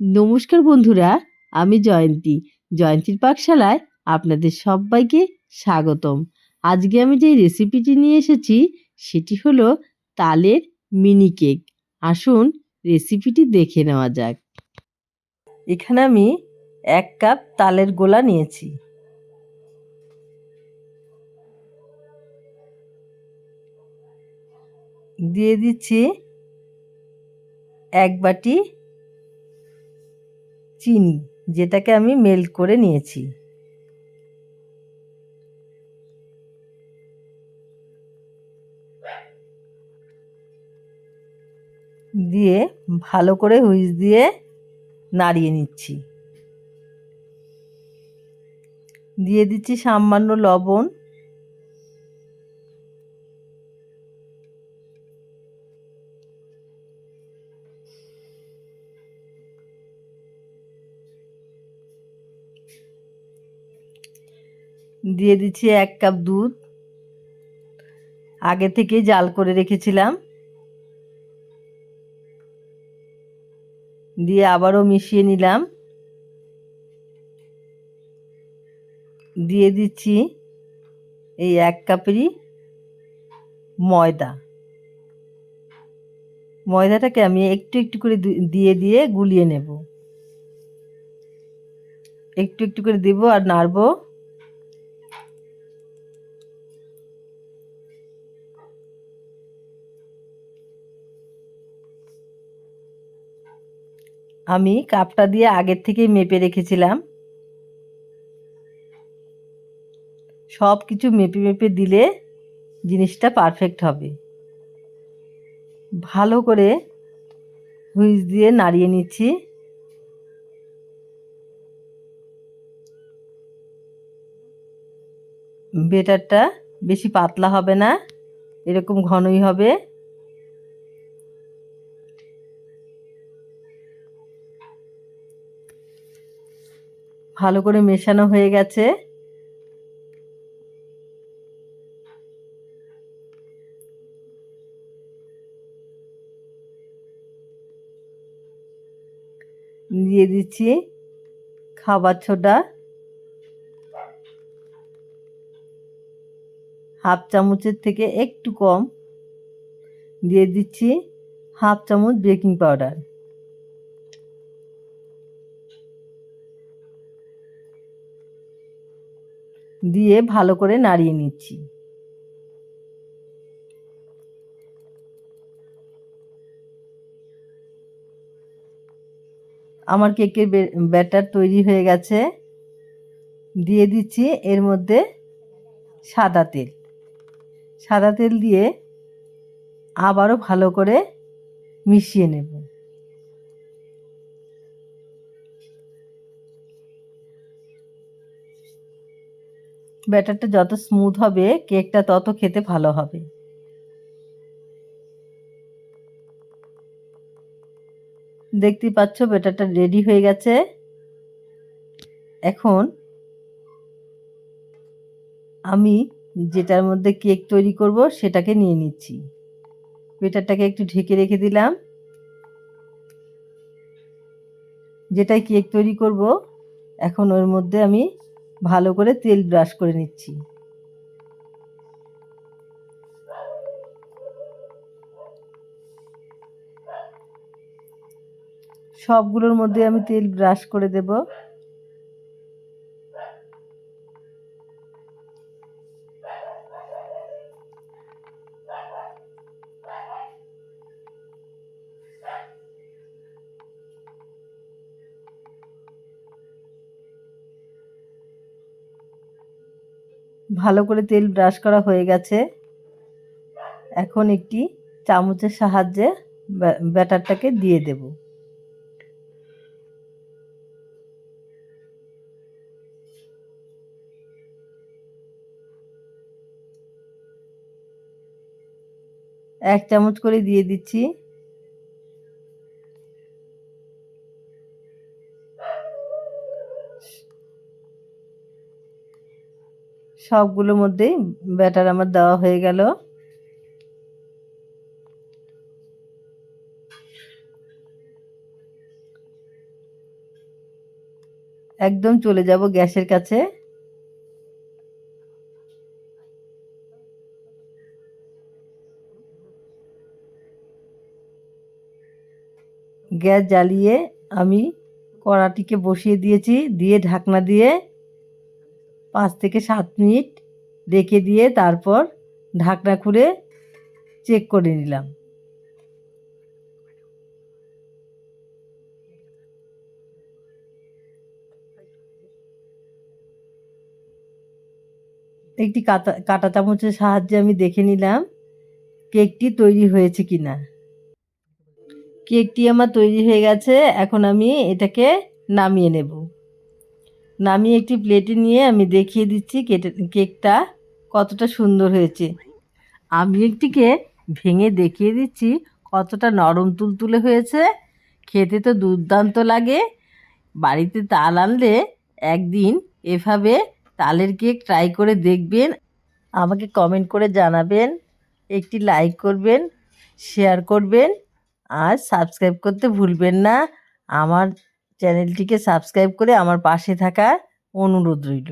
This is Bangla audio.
নমস্কার বন্ধুরা, আমি জয়ন্তী। জয়ন্তীর পাকশালায় আপনাদের সবাইকে স্বাগতম। আজকে আমি যে রেসিপিটি নিয়ে এসেছি, সেটি হলো তালের মিনি কেক আসুন রেসিপিটি দেখে নেওয়া যাক। এখানে আমি এক কাপ তালের গোলা নিয়েছি। দিয়ে দিচ্ছি এক বাটি চিনি, যেটাকে আমি মেল্ট করে নিয়েছি। দিয়ে ভালো করে হুইস দিয়ে নাড়িয়ে নিচ্ছি। দিয়ে দিচ্ছি সামান্য লবণ। দিয়ে দিচ্ছি এক কাপ দুধ। আগে থেকেই জাল করে রেখেছিলাম। দিয়ে আবারও মিশিয়ে নিলাম। দিয়ে দিচ্ছি এই এক কাপেরই ময়দা। ময়দাটাকে আমি একটু একটু করে দিয়ে দিয়ে গুলিয়ে নেব। একটু একটু করে দেবো আর নাড়বো। আমি কাপটা দিয়ে আগের থেকেই মেপে রেখেছিলাম। সব কিছু মেপে মেপে দিলে জিনিসটা পারফেক্ট হবে। ভালো করে হুইস দিয়ে নাড়িয়ে নিচ্ছি। বেটারটা বেশি পাতলা হবে না, এরকম ঘনই হবে। ভালো করে মেশানো হয়ে গেছে। দিয়ে দিচ্ছি খাবার ছোটা। হাফ চামচের থেকে একটু কম। দিয়ে দিচ্ছি হাফ চামচ বেকিং পাউডার। দিয়ে ভালো করে নাড়িয়ে নিচ্ছি। আমার কেকের ব্যাটার তৈরি হয়ে গেছে। দিয়ে দিচ্ছি এর মধ্যে সাদা তেল। সাদা তেল দিয়ে আবারও ভালো করে মিশিয়ে নেব। ব্যাটারটা যত স্মুথ হবে কেকটা তত খেতে ভালো হবে। দেখতেই পাচ্ছ ব্যাটারটা রেডি হয়ে গেছে। এখন আমি যেটার মধ্যে কেক তৈরি করব, সেটাকে নিয়ে নিচ্ছি। ব্যাটারটাকে একটু ঢেকে রেখে দিলাম। যেটাই কেক তৈরি করব, এখন ওর মধ্যে আমি ভালো করে তেল ব্রাশ করে নিচ্ছি। সবগুলোর মধ্যে আমি তেল ব্রাশ করে দেব। ভালো করে তেল ব্রাশ করা হয়ে গেছে। এখন একটি চামচের সাহায্যে ব্যাটারটাকে দিয়ে দেব। এক চামচ করে দিয়ে দিচ্ছি। সবগুলোর মধ্যেই ব্যাটার আমার দেওয়া হয়ে গেল। একদম চলে যাব গ্যাসের কাছে। গ্যাস জ্বালিয়ে আমি কড়াটিকে বসিয়ে দিয়েছি, দিয়ে ঢাকনা দিয়ে পাঁচ থেকে সাত মিনিট রেখে দিয়ে তারপর ঢাকনা খুলে চেক করে নিলাম। একটি কাটা কাঁটা চামচের সাহায্যে আমি দেখে নিলাম কেকটি তৈরি হয়েছে কি না কেকটি আমার তৈরি হয়ে গেছে, এখন আমি এটাকে নামিয়ে নেব। নামিয়ে একটি প্লেটে নিয়ে আমি দেখিয়ে দিচ্ছি কেটে, কেকটা কতটা সুন্দর হয়েছে। আমি একটিকে ভেঙে দেখিয়ে দিচ্ছি কতটা নরম তুলতুলে হয়েছে। খেতে তো দুর্দান্ত লাগে। বাড়িতে তাল আনলে একদিন এভাবে তালের কেক ট্রাই করে দেখবেন। আমাকে কমেন্ট করে জানাবেন, একটি লাইক করবেন শেয়ার করবেন, আর সাবস্ক্রাইব করতে ভুলবেন না। আমার চ্যানেলটিকে সাবস্ক্রাইব করে আমার পাশে থাকার অনুরোধ রইল।